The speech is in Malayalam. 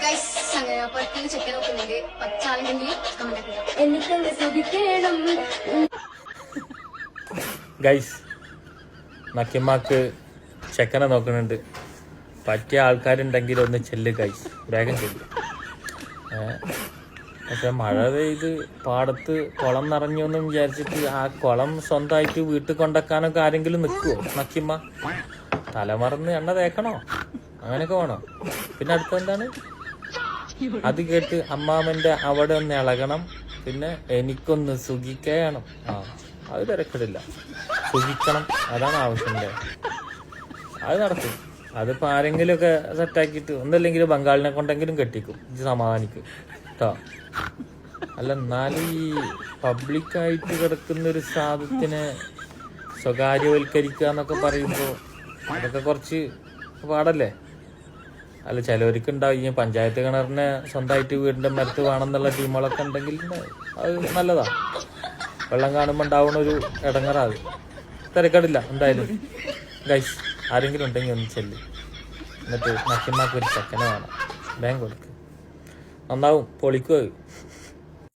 ഗൈസ് അങ്ങനെ പുറത്തേക്ക് ചെക്കൻ നോക്കുന്നുണ്ട്. പച്ചാളുണ്ടെങ്കിൽ കമന്റ് എനിക്കങ്ങ് ഗൈസ് നക്കിമാക്ക് ചെക്കനെ നോക്കുന്നുണ്ട്. പറ്റിയ ആൾക്കാരുണ്ടെങ്കിൽ ഒന്ന് ചെല്ല് ഗൈസ് വേഗം ചെല്ല്. പക്ഷെ മഴ പെയ്ത് പാടത്ത് കുളം നിറഞ്ഞു എന്ന് വിചാരിച്ചിട്ട് ആ കുളം സ്വന്തമായിട്ട് വീട്ടിൽ കൊണ്ടാക്കാനൊക്കെ ആരെങ്കിലും നിൽക്കുവോ നക്കിമ്മ തലമറന്ന് എണ്ണ തേക്കണോ? അങ്ങനെയൊക്കെ വേണോ? പിന്നെ അടുത്ത എന്താണ് അത് കേട്ട് അമ്മാമന്റെ അവിടെ ഒന്ന് ഇളകണം. പിന്നെ എനിക്കൊന്ന് സുഖിക്കണം. ആ അത് തിരക്കിടില്ല. സുഖിക്കണം അതാണ് ആവശ്യം അത് നടക്കും. അതിപ്പോ ആരെങ്കിലും ഒക്കെ സെറ്റാക്കിയിട്ട് ഒന്നല്ലെങ്കിൽ ബംഗാളിനെ കൊണ്ടെങ്കിലും കെട്ടിക്കും. ഇത് സമാധാനിക്കും. കേട്ടോ അല്ല എന്നാലും ഈ പബ്ലിക്കായിട്ട് കിടക്കുന്ന ഒരു സാധനത്തിനെ സ്വകാര്യവൽക്കരിക്കുക എന്നൊക്കെ പറയുമ്പോൾ അതൊക്കെ കുറച്ച് പാടല്ലേ? അല്ല ചിലവർക്ക് ഉണ്ടാവും ഈ പഞ്ചായത്ത് കിണറിനെ സ്വന്തമായിട്ട് വീടിന്റെ മരത്ത് വേണമെന്നുള്ള ടീമുകളൊക്കെ ഉണ്ടെങ്കിൽ അത് നല്ലതാ. വെള്ളം കാണുമ്പോൾ ഉണ്ടാവുന്ന ഒരു ഇടങ്ങറാത് തിരക്കടില്ല എന്തായാലും. ഗൈസ് ആരെങ്കിലും ഉണ്ടെങ്കിൽ ഒന്ന് ചെല്ലു. എന്നിട്ട് നക്കിമാക്ക് ഒരു ചെക്കനെ വേണം. ബാങ്ക് കൊടുക്ക്. നന്നാവും പൊളിക്കുക